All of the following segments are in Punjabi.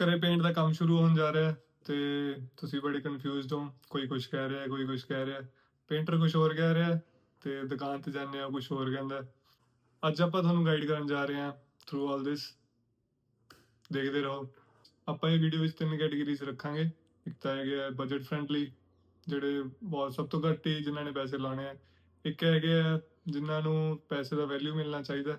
ਘਰੇ ਪੇਂਟ ਦਾ ਕੰਮ ਸ਼ੁਰੂ ਹੋਣ ਜਾ ਰਿਹਾ ਹੈ ਤੇ ਤੁਸੀਂ ਬੜੇ ਕਨਫਿਊਜ਼ਡ ਹੋ, ਕੋਈ ਕੁਝ ਕਹਿ ਰਿਹਾ ਹੈ ਕੋਈ ਕੁਝ ਕਹਿ ਰਿਹਾ। ਹੈ ਪੇਂਟਰ ਕੁਝ ਹੋਰ ਕਹਿ ਰਿਹਾ ਹੈ ਤੇ ਦੁਕਾਨ ਤੇ ਜਾਂਦੇ ਆ ਕੁਝ ਹੋਰ ਕਹਿੰਦਾ। ਅੱਜ ਆਪਾਂ ਤੁਹਾਨੂੰ ਗਾਈਡ ਕਰਨ ਜਾ ਰਹੇ ਹਾਂ ਥਰੂ ਆਲ ਦਿਸ ਦੇਖਦੇ ਰਹੋ। ਆਪਾਂ ਇਹ ਵੀਡੀਓ ਵਿੱਚ ਤਿੰਨ ਕੈਟਾਗਰੀਜ਼ ਰੱਖਾਂਗੇ। ਇੱਕ ਤਾਂ ਹੈਗੇ ਬਜਟ ਫ੍ਰੈਂਡਲੀ ਜਿਹੜੇ ਬਹੁਤ ਸਭ ਤੋਂ ਘੱਟ ਹੀ ਜਿਨ੍ਹਾਂ ਨੇ ਪੈਸੇ ਲਾਣੇ ਆ। ਇੱਕ ਹੈਗੇ ਆ ਜਿਨ੍ਹਾਂ ਨੂੰ ਪੈਸੇ ਦਾ ਵੈਲਿਊ ਮਿਲਣਾ ਚਾਹੀਦਾ।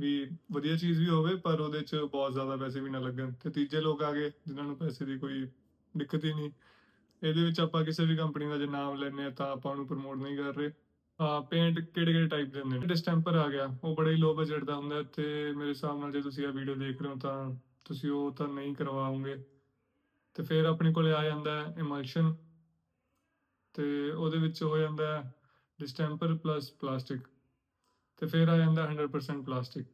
ਵੀ ਵਧੀਆ ਚੀਜ਼ ਵੀ ਹੋਵੇ, ਪਰ ਉਹਦੇ 'ਚ ਬਹੁਤ ਜ਼ਿਆਦਾ ਪੈਸੇ ਵੀ ਨਾ ਲੱਗਣ। ਤੇ ਤੀਜੇ ਲੋਕ ਆ ਗਏ, ਜਿਨ੍ਹਾਂ ਨੂੰ ਪੈਸੇ ਦੀ ਕੋਈ ਦਿੱਕਤ ਹੀ ਨਹੀਂ। ਇਹਦੇ ਵਿੱਚ ਆਪਾਂ ਕਿਸੇ ਵੀ ਕੰਪਨੀ ਦਾ ਜੇ ਨਾਮ ਲੈਂਦੇ ਆ ਤਾਂ ਆਪਾਂ ਉਹਨੂੰ ਪ੍ਰਮੋਟ ਨਹੀਂ ਕਰ ਰਹੇ। ਆ ਪੇਂਟ ਕਿਹੜੇ ਕਿਹੜੇ ਟਾਈਪ ਦੇ ਹੁੰਦੇ ਨੇ? ਡਿਸਟੈਂਪਰ ਆ ਗਿਆ। ਉਹ ਬੜਾ ਹੀ ਲੋ ਬਜਟ ਦਾ ਹੁੰਦਾ ਤੇ ਮੇਰੇ ਹਿਸਾਬ ਨਾਲ ਜੇ ਤੁਸੀਂ ਇਹ ਵੀਡੀਓ ਦੇਖ ਰਹੇ ਹੋ, ਤਾਂ ਤੁਸੀਂ ਉਹ ਤਾਂ ਨਹੀਂ ਕਰਵਾਓਗੇ। ਤੇ ਫਿਰ ਆਪਣੇ ਕੋਲੇ ਆ ਜਾਂਦਾ ਹੈ ਇਮਲਸ਼ਨ ਤੇ ਉਹਦੇ ਵਿੱਚ ਹੋ ਜਾਂਦਾ ਹੈ ਡਿਸਟੈਂਪਰ ਪਲੱਸ ਪਲਾਸਟਿਕ ਤੇ ਫਿਰ ਆ ਜਾਂਦਾ 100% ਪਲਾਸਟਿਕ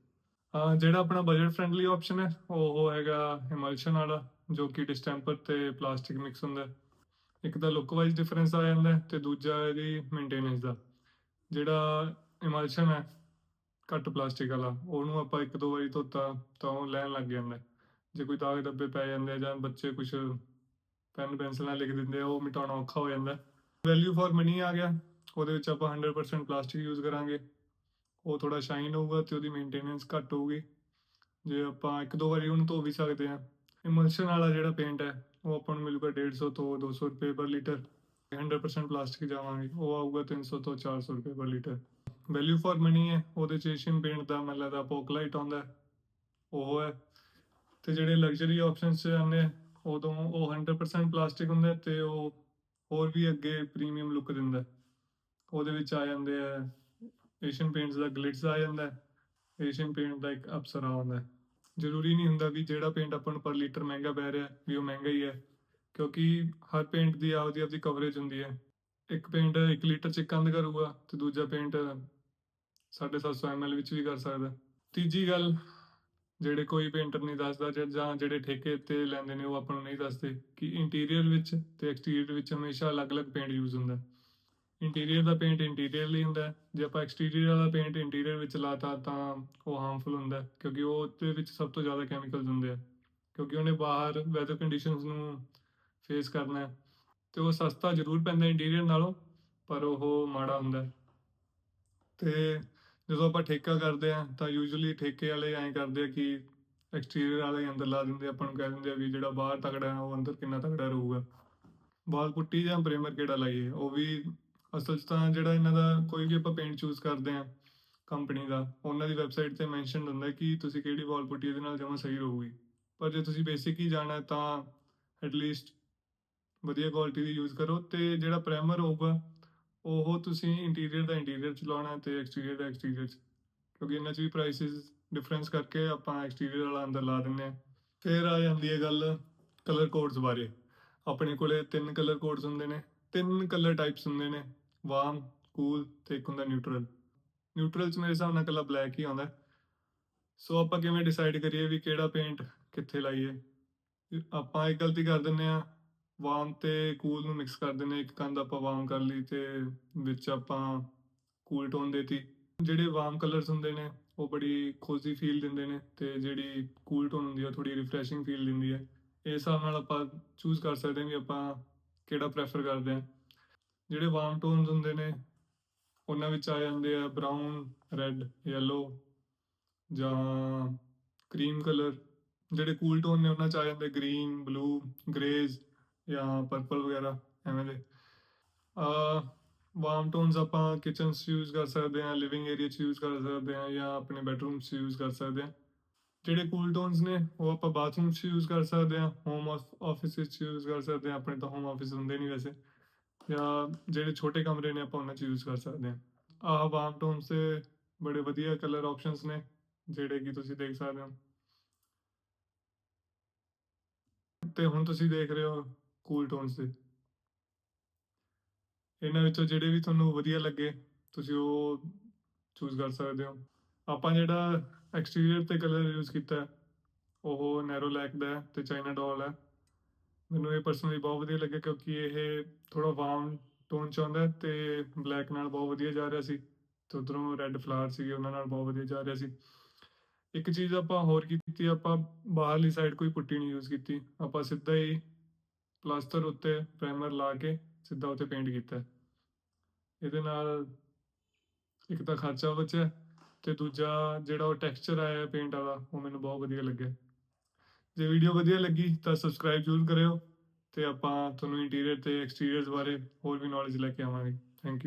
ਜਿਹੜਾ ਆਪਣਾ ਬਜਟ ਫ੍ਰੈਂਡਲੀ ਆਪਸ਼ਨ ਹੈ, ਉਹ ਹੈਗਾ ਇਮਲਸ਼ਨ ਵਾਲਾ, ਜੋ ਕਿ ਡਿਸਟੈਂਪਰ ਤੇ ਪਲਾਸਟਿਕ ਮਿਕਸ ਹੁੰਦਾ ਇੱਕ ਤਾਂ ਲੁੱਕ ਵਾਈਜ਼ ਡਿਫਰੈਂਸ ਆ ਜਾਂਦਾ ਹੈ ਤੇ ਦੂਜਾ ਇਹਦੀ ਮੇਨਟੇਨੈਂਸ ਦਾ। ਜਿਹੜਾ ਇਮਲਸ਼ਨ ਹੈ, ਘੱਟ ਪਲਾਸਟਿਕ ਵਾਲਾ, ਉਹਨੂੰ ਆਪਾਂ ਇੱਕ ਦੋ ਵਾਰੀ ਧੋਤਾ ਤਾਂ ਉਹ ਲੈਣ ਲੱਗ ਜਾਂਦਾ ਜੇ ਕੋਈ ਦਾਗ ਦੱਬੇ ਪੈ ਜਾਂਦੇ ਜਾਂ ਬੱਚੇ ਕੁਝ ਪੈਨ ਪੈਨਸਲ ਨਾਲ ਲਿਖ ਦਿੰਦੇ ਆ, ਉਹ ਮਿਟਾਉਣਾ ਔਖਾ ਹੋ ਜਾਂਦਾ ਵੈਲਿਊ ਫॉर ਮਨੀ ਆ ਗਿਆ, ਉਹਦੇ ਵਿੱਚ ਆਪਾਂ 100% ਪਲਾਸਟਿਕ ਯੂਜ਼ ਕਰਾਂਗੇ। ਉਹ ਥੋੜਾ ਸ਼ਾਈਨ ਹੋਊਗਾ ਤੇ ਉਹਦੀ ਮੇਨਟੇਨੈਂਸ ਘੱਟ ਹੋਊਗੀ। ਜੇ ਆਪਾਂ ਇੱਕ ਦੋ ਵਾਰੀ ਉਹਨੂੰ ਧੋ ਵੀ ਸਕਦੇ ਹਾਂ। ਇਮਲਸ਼ਨ ਵਾਲਾ ਜਿਹੜਾ ਪੇਂਟ ਹੈ, ਉਹ ਆਪਾਂ ਨੂੰ ਮਿਲੂਗਾ 150 ਤੋਂ 200 ਰੁਪਏ ਪਰ ਲੀਟਰ। 100% ਪਲਾਸਟਿਕ ਜਾਵਾਂਗੇ, ਉਹ ਆਊਗਾ 300 ਤੋਂ 400 ਰੁਪਏ ਪਰ ਲੀਟਰ। ਵੈਲਿਊ ਫॉर ਮਨੀ ਹੈ, ਉਹਦੇ ਚ ਏਸ਼ੀਅਨ ਪੇਂਟ ਦਾ ਮਤਲਬ ਲੱਗਦਾ ਪੋਕਲਾਈਟ ਆਉਂਦਾ ਉਹ ਹੈ। ਤੇ ਜਿਹੜੇ ਲਗਜ਼ਰੀ ਆਪਸ਼ਨਸ ਚ ਆਉਂਦੇ ਉਦੋਂ ਉਹ 100% ਪਲਾਸਟਿਕ ਹੁੰਦਾ ਤੇ ਉਹ ਹੋਰ ਵੀ ਅੱਗੇ ਪ੍ਰੀਮੀਅਮ ਲੁੱਕ ਦਿੰਦਾ ਉਹਦੇ ਵਿੱਚ ਆ ਜਾਂਦੇ ਆ ਏਸ਼ੀਅਨ ਪੇਂਟਸ ਦਾ ਗਲਿਟਸ ਆ ਜਾਂਦਾ ਹੈ। ਏਸ਼ੀਅਨ ਪੇਂਟ ਦਾ ਇੱਕ ਅਪਸਰਾ ਆਉਂਦਾ ਹੈ। ਜ਼ਰੂਰੀ ਨਹੀਂ ਹੁੰਦਾ ਵੀ ਜਿਹੜਾ ਪੇਂਟ ਆਪਾਂ ਨੂੰ ਪਰ ਲੀਟਰ ਮਹਿੰਗਾ ਪੈ ਰਿਹਾ, ਵੀ ਉਹ ਮਹਿੰਗਾ ਹੀ ਹੈ। ਕਿਉਂਕਿ ਹਰ ਪੇਂਟ ਦੀ ਆਪਦੀ ਆਪਦੀ ਕਵਰੇਜ ਹੁੰਦੀ ਹੈ। ਇੱਕ ਪੇਂਟ 1 ਲੀਟਰ ਚ ਕੰਧ ਕਰੂਗਾ ਤੇ ਦੂਜਾ ਪੇਂਟ 750 ml ਵਿੱਚ ਵੀ ਕਰ ਸਕਦਾ। ਤੀਜੀ ਗੱਲ, ਜਿਹੜੇ ਕੋਈ ਪੇਂਟਰ ਨਹੀਂ ਦੱਸਦਾ ਜਾਂ- ਜਾਂ ਜਿਹੜੇ ਠੇਕੇ ਤੇ ਲੈਂਦੇ ਨੇ ਉਹ ਆਪਾਂ ਨੂੰ ਨਹੀਂ ਦੱਸਦੇ ਕਿ ਇੰਟੀਰੀਅਰ ਵਿੱਚ ਤੇ ਐਕਸਟੀਰੀਅਰ ਵਿੱਚ ਹਮੇਸ਼ਾ ਅਲੱਗ-ਅਲੱਗ ਪੇਂਟ ਯੂਜ਼ ਹੁੰਦਾ। ਇੰਟੀਰੀਅਰ ਦਾ ਪੇਂਟ ਇੰਟੀਰੀਅਰ ਲਈ ਹੁੰਦਾ ਜੇ ਆਪਾਂ ਐਕਸਟੀਰੀਅਰ ਵਾਲਾ ਪੇਂਟ ਇੰਟੀਰੀਅਰ ਵਿੱਚ ਲਾਤਾ ਤਾਂ ਉਹ ਹਾਰਮਫੁਲ ਹੁੰਦਾ ਹੈ, ਕਿਉਂਕਿ ਉਹਦੇ ਵਿੱਚ ਸਭ ਤੋਂ ਜ਼ਿਆਦਾ ਕੈਮੀਕਲਸ ਹੁੰਦੇ ਆ। ਕਿਉਂਕਿ ਉਹਨੇ ਬਾਹਰ ਵੈਦਰ ਕੰਡੀਸ਼ਨਸ ਨੂੰ ਫੇਸ ਕਰਨਾ ਹੈ ਤੇ ਉਹ ਸਸਤਾ ਜ਼ਰੂਰ ਪੈਂਦਾ ਇੰਟੀਰੀਅਰ ਨਾਲੋਂ ਪਰ ਉਹ ਮਾੜਾ ਹੁੰਦਾ ਹੈ। ਤੇ ਜਦੋਂ ਆਪਾਂ ਠੇਕਾ ਕਰਦੇ ਆ ਤਾਂ ਯੂਜੂਅਲੀ ਠੇਕੇ ਵਾਲੇ ਐਂ ਕਰਦੇ ਆ ਕਿ ਐਕਸਟੀਰੀਅਰ ਵਾਲੇ ਅੰਦਰ ਲਾ ਦਿੰਦੇ ਆਪਾਂ ਨੂੰ ਕਹਿ ਦਿੰਦੇ ਆ ਵੀ ਜਿਹੜਾ ਬਾਹਰ ਤਕੜਾ ਹੈ ਉਹ ਅੰਦਰ ਕਿੰਨਾ ਤਕੜਾ ਰਹੂਗਾ। ਬਾਲ ਪੁੱਟੀ ਜਾਂ ਪ੍ਰਾਈਮਰ ਕਿਹੜਾ ਲਾਈਏ ਉਹ ਵੀ ਅਸਲ 'ਚ ਤਾਂ ਜਿਹੜਾ ਇਹਨਾਂ ਦਾ ਕੋਈ ਵੀ ਆਪਾਂ ਪੇਂਟ ਚੂਜ਼ ਕਰਦੇ ਆ ਕੰਪਨੀ ਦਾ, ਉਹਨਾਂ ਦੀ ਵੈਬਸਾਈਟ ਤੇ ਮੈਂਸ਼ਨ ਹੁੰਦਾ ਕਿ ਤੁਸੀਂ ਕਿਹੜੀ ਵਾਲ ਪੁੱਟੀ ਇਹਦੇ ਨਾਲ ਜਮਾਂ ਸਹੀ ਰਹੂਗੀ। ਪਰ ਜੇ ਤੁਸੀਂ ਬੇਸਿਕ ਹੀ ਜਾਣਾ ਹੈ ਤਾਂ ਐਟਲੀਸਟ ਵਧੀਆ ਕੁਆਲਿਟੀ ਦੀ ਯੂਜ਼ ਕਰੋ ਤੇ ਜਿਹੜਾ ਪ੍ਰਾਈਮਰ ਹੋਊਗਾ, ਉਹ ਤੁਸੀਂ ਇੰਟੀਰੀਅਰ ਦਾ ਇੰਟੀਰੀਅਰ ਚ ਲਾਉਣਾ ਤੇ ਐਕਸਟੀਰੀਅਰ ਦਾ ਐਕਸਟੀਰੀਅਰ ਚ। ਕਿਉਂਕਿ ਇਹਨਾਂ ਚ ਵੀ ਪ੍ਰਾਈਸਿਸ ਡਿਫਰੈਂਸ ਕਰਕੇ ਆਪਾਂ ਐਕਸਟੀਰੀਅਰ ਵਾਲਾ ਅੰਦਰ ਲਾ ਦਿੰਦੇ ਆ ਫਿਰ ਆ ਜਾਂਦੀ ਹੈ ਗੱਲ ਕਲਰ ਕੋਡਸ ਬਾਰੇ। ਆਪਣੇ ਕੋਲੇ ਤਿੰਨ ਕਲਰ ਕੋਡਸ ਹੁੰਦੇ ਨੇ, ਤਿੰਨ ਕਲਰ ਟਾਈਪਸ ਹੁੰਦੇ ਨੇ। ਵਾਰਮ, ਕੂਲ ਤੇ ਇੱਕ ਹੁੰਦਾ ਨਿਊਟਰਲ। ਨਿਊਟਰਲ ਚ ਮੇਰੇ ਹਿਸਾਬ ਨਾਲ ਕੱਲਾ ਬਲੈਕ ਹੀ ਆਉਂਦਾ। ਸੋ ਆਪਾਂ ਕਿਵੇਂ ਡਿਸਾਈਡ ਕਰੀਏ ਵੀ ਕਿਹੜਾ ਪੇਂਟ ਕਿੱਥੇ ਲਾਈਏ? ਆਪਾਂ ਇੱਕ ਗਲਤੀ ਕਰ ਦਿੰਦੇ ਆ ਵਾਰਮ ਤੇ ਕੂਲ ਨੂੰ ਮਿਕਸ ਕਰ ਦਿੰਦੇ ਹਾਂ। ਇੱਕ ਕੰਧ ਆਪਾਂ ਵਾਰਮ ਕਰ ਲਈ ਤੇ ਵਿੱਚ ਆਪਾਂ ਕੂਲ ਟੋਨ ਦੇਤੀ। ਜਿਹੜੇ ਵਾਰਮ ਕਲਰਸ ਹੁੰਦੇ ਨੇ, ਉਹ ਬੜੀ ਖੋਜ਼ੀ ਫੀਲ ਦਿੰਦੇ ਨੇ ਤੇ ਜਿਹੜੀ ਕੂਲ ਟੋਨ ਹੁੰਦੀ ਆ ਥੋੜੀ ਰਿਫਰੈਸ਼ਿੰਗ ਫੀਲ ਦਿੰਦੀ ਹੈ। ਇਸ ਹਿਸਾਬ ਨਾਲ ਆਪਾਂ ਚੂਜ਼ ਕਰ ਸਕਦੇ ਹਾਂ ਵੀ ਆਪਾਂ ਕਿਹੜਾ ਪ੍ਰੈਫਰ ਕਰਦੇ ਹਾਂ। ਜਿਹੜੇ ਵਾਰਮ ਟੋਨਸ ਹੁੰਦੇ ਨੇ, ਉਹਨਾਂ ਵਿੱਚ ਆ ਜਾਂਦੇ ਆ ਬਰਾਊਨ ਰੈੱਡ ਯੈਲੋ ਜਾਂ ਕਰੀਮ ਕਲਰ ਜਿਹੜੇ ਕੂਲ ਟੋਨ ਨੇ, ਉਹਨਾਂ ਚ ਆ ਜਾਂਦੇ ਗ੍ਰੀਨ ਬਲੂ ਗ੍ਰੇਜ਼ ਜਾਂ ਪਰਪਲ ਵਗੈਰਾ, ਐਵੇਂ ਦੇ। ਆ ਵਾਰਮ ਟੋਨਸ ਆਪਾਂ ਕਿਚਨ 'ਚ ਯੂਜ਼ ਕਰ ਸਕਦੇ ਹਾਂ ਲਿਵਿੰਗ ਏਰੀਆ 'ਚ ਯੂਜ਼ ਕਰ ਸਕਦੇ ਹਾਂ ਜਾਂ ਆਪਣੇ ਬੈਡਰੂਮ 'ਚ ਯੂਜ਼ ਕਰ ਸਕਦੇ ਹਾਂ। ਜਿਹੜੇ ਕੂਲ ਟੋਨਸ ਨੇ, ਉਹ ਆਪਾਂ ਬਾਥਰੂਮ 'ਚ ਯੂਜ਼ ਕਰ ਸਕਦੇ ਹਾਂ ਹੋਮ ਆਫਿਸ 'ਚ ਯੂਜ਼ ਕਰ ਸਕਦੇ ਹਾਂ, ਆਪਣੇ ਤਾਂ ਹੋਮ ਆਫਿਸ ਹੁੰਦੇ ਨਹੀਂ ਵੈਸੇ। ਜਾਂ ਜਿਹੜੇ ਛੋਟੇ ਕਮਰੇ ਨੇ ਆਪਾਂ ਉਹਨਾਂ 'ਚ ਯੂਜ਼ ਕਰ ਸਕਦੇ ਹਾਂ। ਆਹ ਵਾਰਮ ਟੋਨਸ ਦੇ ਬੜੇ ਵਧੀਆ ਕਲਰ ਆਪਸ਼ਨਸ ਨੇ, ਜਿਹੜੇ ਕਿ ਤੁਸੀਂ ਦੇਖ ਸਕਦੇ ਹੋ। ਤੇ ਹੁਣ ਤੁਸੀਂ ਦੇਖ ਰਹੇ ਹੋ ਕੂਲ ਟੋਨਸ ਦੇ। ਇਹਨਾਂ ਵਿੱਚੋਂ ਜਿਹੜੇ ਵੀ ਤੁਹਾਨੂੰ ਵਧੀਆ ਲੱਗੇ, ਤੁਸੀਂ ਉਹ ਚੂਜ਼ ਕਰ ਸਕਦੇ ਹੋ। ਆਪਾਂ ਜਿਹੜਾ ਐਕਸਟੀਰੀਅਰ ਤੇ ਕਲਰ ਯੂਜ਼ ਕੀਤਾ, ਉਹ ਨੈਰੋ ਲੈਕ ਦਾ ਹੈ ਤੇ ਚਾਈਨਾ ਡੋਲ ਹੈ। ਮੈਨੂੰ ਇਹ ਪਰਸਨਲੀ ਬਹੁਤ ਵਧੀਆ ਲੱਗਿਆ ਕਿਉਂਕਿ ਇਹ ਥੋੜਾ ਵਾਰਮ ਟੋਨ ਚ ਆਉਂਦਾ ਹੈ ਤੇ ਬਲੈਕ ਨਾਲ ਬਹੁਤ ਵਧੀਆ ਜਾ ਰਿਹਾ ਸੀ ਤੇ ਉਧਰੋਂ ਰੈੱਡ ਫਲਾਵਰ ਸੀਗੇ, ਉਹਨਾਂ ਨਾਲ ਬਹੁਤ ਵਧੀਆ ਜਾ ਰਿਹਾ ਸੀ। ਇੱਕ ਚੀਜ਼ ਆਪਾਂ ਹੋਰ ਕੀਤੀ, ਆਪਾਂ ਬਾਹਰਲੀ ਸਾਈਡ ਕੋਈ ਪੁੱਟੀ ਨਹੀਂ ਯੂਜ਼ ਕੀਤੀ। ਆਪਾਂ ਸਿੱਧਾ ਹੀ ਪਲਾਸਟਰ ਉੱਤੇ ਪ੍ਰਾਈਮਰ ਲਾ ਕੇ ਸਿੱਧਾ ਉੱਤੇ ਪੇਂਟ ਕੀਤਾ। ਇਹਦੇ ਨਾਲ ਇੱਕ ਤਾਂ ਖਰਚਾ ਬਚਿਆ ਤੇ ਦੂਜਾ ਜਿਹੜਾ ਉਹ ਟੈਕਸਚਰ ਆਇਆ ਪੇਂਟ ਵਾਲਾ, ਉਹ ਮੈਨੂੰ ਬਹੁਤ ਵਧੀਆ ਲੱਗਿਆ। ਜੇ ਵੀਡੀਓ ਵਧੀਆ ਲੱਗੀ ਤਾਂ ਸਬਸਕ੍ਰਾਈਬ ਜ਼ਰੂਰ ਕਰਿਓ ਤੇ ਆਪਾਂ ਤੁਹਾਨੂੰ ਇੰਟੀਰੀਅਰ ਤੇ ਐਕਸਟੀਰੀਅਰਸ ਬਾਰੇ ਹੋਰ ਵੀ ਨੌਲੇਜ ਲੈ ਕੇ ਆਵਾਂਗੇ। Thank you